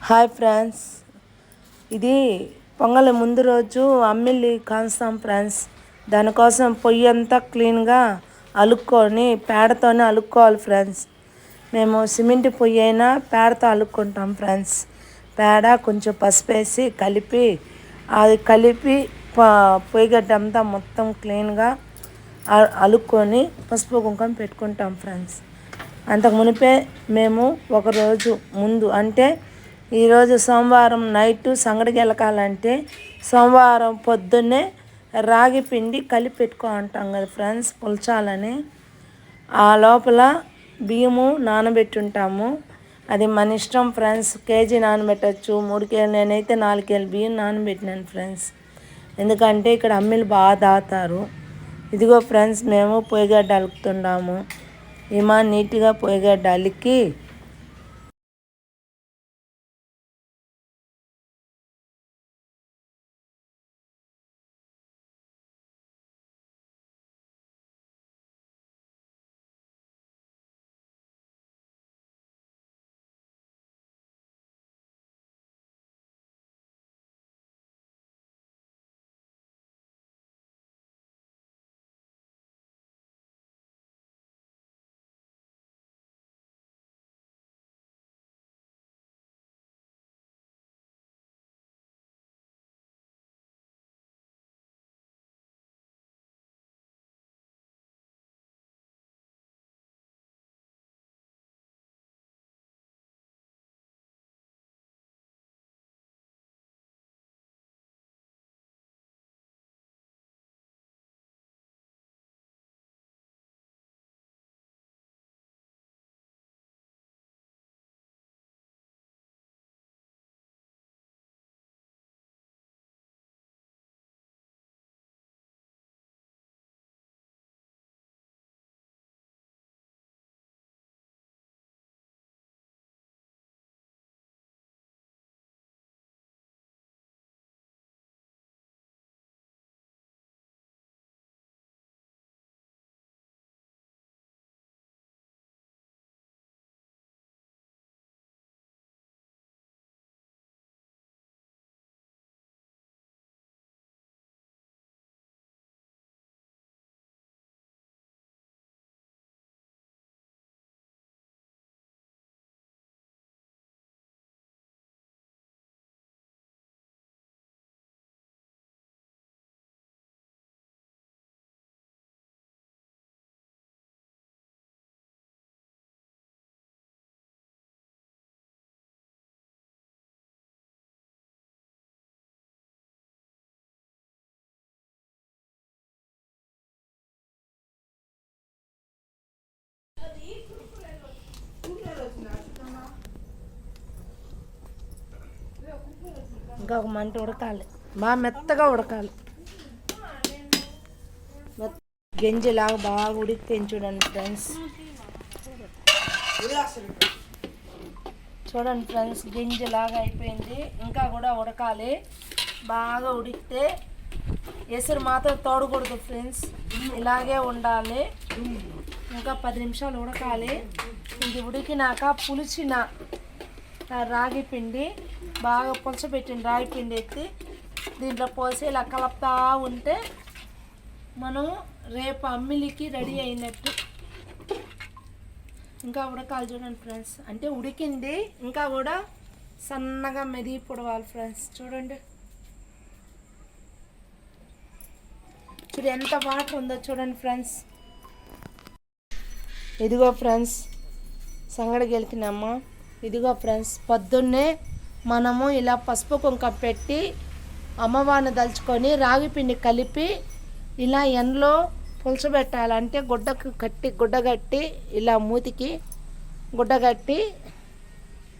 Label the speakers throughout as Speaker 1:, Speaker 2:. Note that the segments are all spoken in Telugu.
Speaker 1: హాయ్ ఫ్రెండ్స్ ఇది పొంగల్ ముందు రోజు అమ్మిల్లి కాన్స్తాం ఫ్రెండ్స్ దానికోసం పొయ్యి అంతా క్లీన్గా అలుక్కొని పేడతోనే అలుక్కోవాలి ఫ్రెండ్స్ మేము సిమెంట్ పొయ్యి అయినా పేడతో అలుక్కుంటాం ఫ్రెండ్స్ పేడ కొంచెం పసుపు వేసి కలిపి అది కలిపి పొయ్యి పొయ్యిగడ్డ అంతా మొత్తం క్లీన్గా అలుక్కొని పసుపు కుంకుమ పెట్టుకుంటాం ఫ్రెండ్స్ అంతకు మునిపే మేము ఒకరోజు ముందు అంటే ఈరోజు సోమవారం నైట్ సంగడికి గెలకాలంటే సోమవారం పొద్దున్నే రాగి పిండి కలిపి పెట్టుకో అంటాం కదా ఫ్రెండ్స్ పులచాలని. ఆ లోపల బియ్యము నానబెట్టుంటాము. అది మన ఇష్టం ఫ్రెండ్స్ కేజీ నానబెట్టచ్చు. మూడు కేజీలు నేనైతే నాలుగు కేజీలు బియ్యం నానబెట్టినాను ఫ్రెండ్స్. ఎందుకంటే ఇక్కడ అమ్మిలు బాగా దాతారు. ఇదిగో ఫ్రెండ్స్ మేము పొయ్యిగడ్డ అలుకుతున్నాము ఇమా నీట్గా పొయ్యిగడ్డ అలికి ఇంకా ఒక మంట ఉడకాలి. బాగా మెత్తగా ఉడకాలి. మెత్త బాగా ఉడికితే చూడండి ఫ్రెండ్స్. చూడండి ఫ్రెండ్స్ గింజలాగా అయిపోయింది. ఇంకా కూడా ఉడకాలి. బాగా ఉడికితే ఎసురు మాత్రం తోడకూడదు ఫ్రెండ్స్. ఇలాగే ఉండాలి. ఇంకా పది నిమిషాలు ఉడకాలి. ఇది ఉడికినాక పులిచిన రాగి పిండి. బాగా పులసపెట్టిన రాగి పిండి ఎత్తి దీంట్లో పోసి ఇలా కలుపుతా ఉంటే మనం రేపు అమ్మిలికి రెడీ అయినట్టు. ఇంకా ఉడకాలి చూడండి ఫ్రెండ్స్. అంటే ఉడికింది ఇంకా కూడా సన్నగా మెదిగి పొడవాలి ఫ్రెండ్స్. చూడండి. చూడు ఎంత వాటర్ ఉందో చూడండి ఫ్రెండ్స్. ఇదిగో ఫ్రెండ్స్ సంగడికి వెళ్తున్నామా ఇదిగో ఫ్రెండ్స్ పొద్దున్నే మనము ఇలా పసుపు కుంకం పెట్టి అమ్మవారిని దలుచుకొని రాగి పిండి కలిపి ఇలా ఎండలో పులుసబెట్టాలంటే గుడ్డకు కట్టి గుడ్డ కట్టి ఇలా మూతికి గుడ్డ కట్టి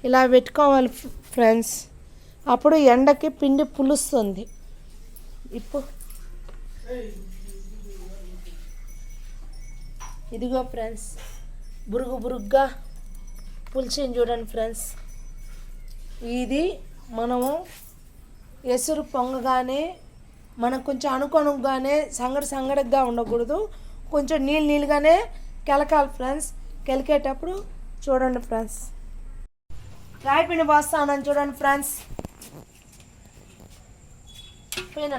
Speaker 1: ఇలా పెట్టుకోవాలి ఫ్రెండ్స్. అప్పుడు ఎండకి పిండి పులుస్తుంది. ఇప్పుడు ఇదిగో ఫ్రెండ్స్ బురుగు బురుగ్గా పులిచింది చూడండి ఫ్రెండ్స్. ఇది మనము ఎసురు పొంగగానే మనకు కొంచెం అనుకొనుగానే సంగడి సంగడిగా ఉండకూడదు. కొంచెం నీళ్ళు నీళ్ళుగానే కెలకాలి ఫ్రెండ్స్. కెలికేటప్పుడు చూడండి ఫ్రెండ్స్. రాయిపిండి పోస్తా ఉన్నాను చూడండి ఫ్రెండ్స్.
Speaker 2: పోయినా